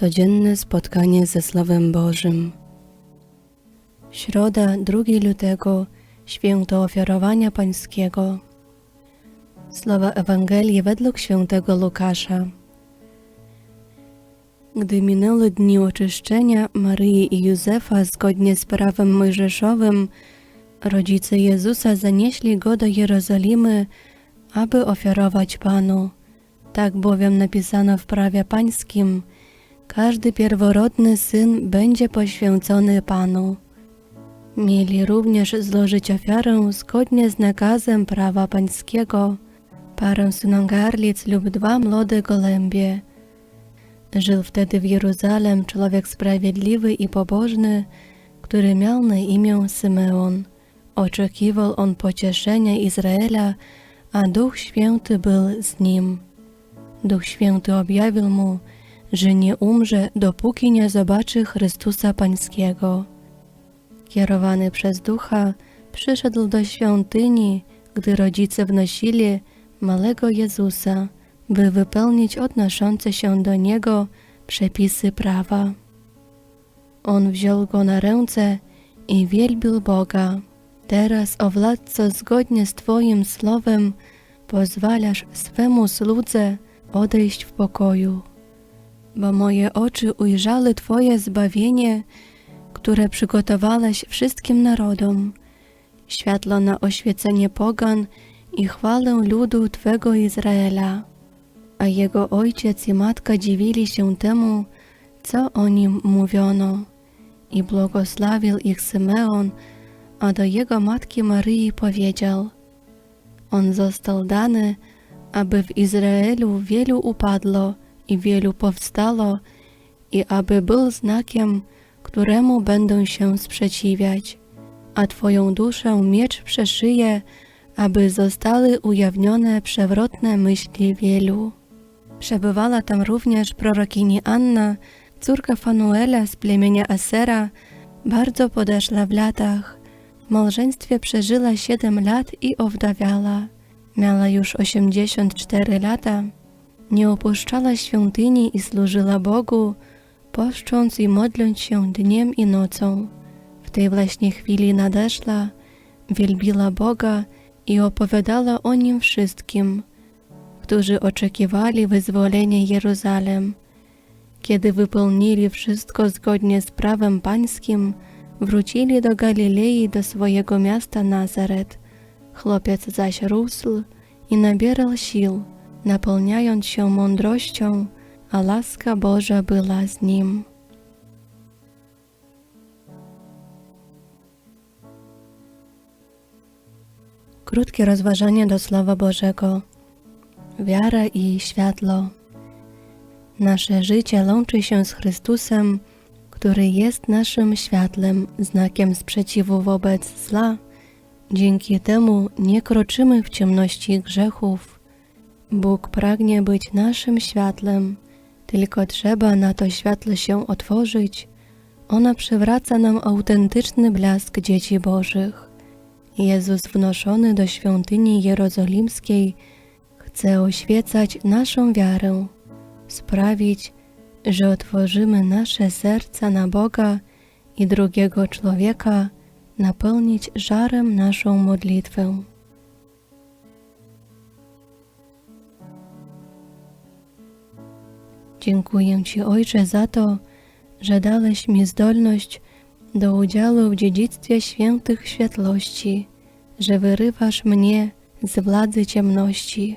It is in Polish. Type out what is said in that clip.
Codzienne spotkanie ze Słowem Bożym. Środa, 2 lutego, święto ofiarowania pańskiego. Słowa Ewangelii według świętego Łukasza. Gdy minęły dni oczyszczenia Maryi i Józefa zgodnie z prawem mojżeszowym, rodzice Jezusa zanieśli go do Jerozolimy, aby ofiarować Panu. Tak bowiem napisano w prawie pańskim, każdy pierworodny syn będzie poświęcony Panu. Mieli również złożyć ofiarę zgodnie z nakazem prawa pańskiego, parę synogarlic lub dwa młode gołębie. Żył wtedy w Jeruzalem człowiek sprawiedliwy i pobożny, który miał na imię Symeon. Oczekiwał on pocieszenia Izraela, a Duch Święty był z nim. Duch Święty objawił mu, że nie umrze, dopóki nie zobaczy Chrystusa Pańskiego. Kierowany przez Ducha, przyszedł do świątyni, gdy rodzice wnosili małego Jezusa, by wypełnić odnoszące się do Niego przepisy prawa. On wziął go na ręce i wielbił Boga. Teraz, o władco, zgodnie z Twoim słowem, pozwalasz swemu słudze odejść w pokoju. Bo moje oczy ujrzały Twoje zbawienie, które przygotowałeś wszystkim narodom, światło na oświecenie pogan i chwałę ludu Twego Izraela. A jego ojciec i matka dziwili się temu, co o nim mówiono. I błogosławił ich Symeon, a do jego matki Maryi powiedział: On został dany, aby w Izraelu wielu upadło i wielu powstało, i aby był znakiem, któremu będą się sprzeciwiać, a Twoją duszę miecz przeszyje, aby zostały ujawnione przewrotne myśli wielu. Przebywała tam również prorokini Anna, córka Fanuela z plemienia Asera, bardzo podeszła w latach. W małżeństwie przeżyła siedem lat i owdawiała. Miała już 84 lata. Nie opuszczała świątyni i służyła Bogu, poszcząc i modląc się dniem i nocą. W tej właśnie chwili nadeszła, wielbiła Boga i opowiadała o Nim wszystkim, którzy oczekiwali wyzwolenia Jeruzalem. Kiedy wypełnili wszystko zgodnie z prawem pańskim, wrócili do Galilei, do swojego miasta Nazaret. Chłopiec zaś rósł i nabierał sił, napełniając się mądrością, a łaska Boża była z nim. Krótkie rozważanie do Słowa Bożego. Wiara i światło. Nasze życie łączy się z Chrystusem, który jest naszym światlem, znakiem sprzeciwu wobec zła. Dzięki temu nie kroczymy w ciemności grzechów. Bóg pragnie być naszym światłem, tylko trzeba na to światło się otworzyć. Ona przywraca nam autentyczny blask dzieci Bożych. Jezus wnoszony do świątyni jerozolimskiej chce oświecać naszą wiarę, sprawić, że otworzymy nasze serca na Boga i drugiego człowieka, napełnić żarem naszą modlitwę. Dziękuję Ci, Ojcze, za to, że dałeś mi zdolność do udziału w dziedzictwie świętych światłości, że wyrywasz mnie z władzy ciemności.